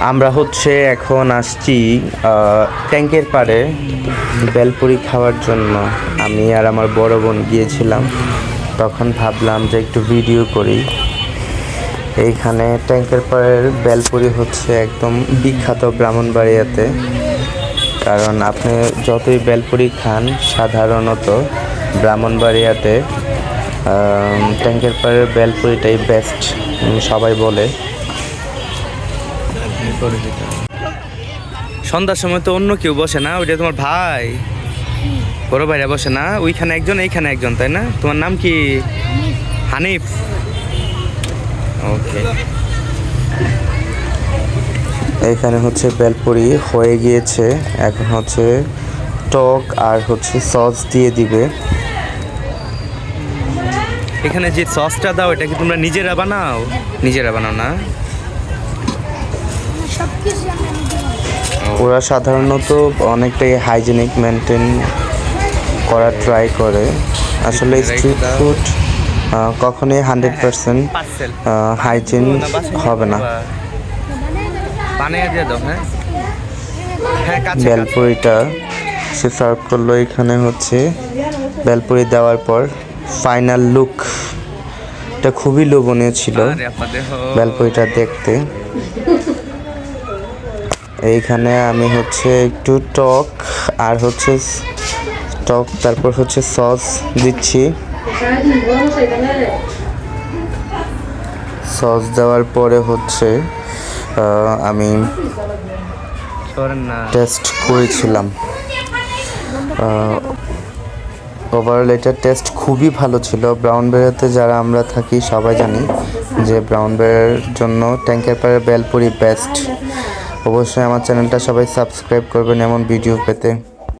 আমরা হচ্ছে এখন আসছি ট্যাঙ্কের পাড়ে বেলপুরি খাওয়ার জন্য। আমি আর আমার বড় বোন গিয়েছিলাম, তখন ভাবলাম যে একটু ভিডিও করি। এইখানে ট্যাঙ্কের পাড়ের বেলপুরি হচ্ছে একদম বিখ্যাত ব্রাহ্মণবাড়িয়াতে। কারণ আপনি যতই বেলপুরি খান, সাধারণত ব্রাহ্মণবাড়িয়াতে ট্যাঙ্কের পাড়ের বেলপুরিটাই বেস্ট সবাই বলে। সন্ধ্যার সময় তো অন্য কেউ বসে না ওইটা তোমার ভাই। বড় ভাইরা বসে না ওইখানে একজন এইখানে একজন তাই না? তোমার নাম কি? হানিফ। ওকে। এখানে হচ্ছে বেলপুরি হয়ে গিয়েছে এখন হচ্ছে টক আর হচ্ছে সস দিয়ে দিবে। এখানে যে সসটা দাও এটা কি তোমরা নিজেরা বানাও? নিজেরা বানাও না? ওরা সাধারণত অনেকটাই হাইজেনিক মেনটেন করার ট্রাই করে। আসলে স্ট্রিট ফুড কখনোই হান্ড্রেড পার্সেন্ট হাইজিন হবে না। বানিয়ে দিয়ে দাও হ্যাঁ? হ্যাঁ বেলপুরিটা সে সার্ভ করল এখানে হচ্ছে। বেলপুরি দেওয়ার পর ফাইনাল লুক এটা খুবই লোভনীয় ছিল বেলপুরিটা দেখতে। এইখানে আমি হচ্ছে একটু টক আর হচ্ছে টক তারপর হচ্ছে সস দিচ্ছি। সস দেওয়ার পরে হচ্ছে আমি টেস্ট করেছিলাম। ওভারঅল এটার টেস্ট খুবই ভালো ছিল। ব্রাউন বেড়াতে যারা আমরা থাকি সবাই জানি যে ব্রাউন বেড়ের জন্য ট্যাঙ্কের পাড়ের বেলপুরি বেস্ট অবশ্যই আমার চ্যানেলটা সবাই সাবস্ক্রাইব করবেন এমন ভিডিও পেতে।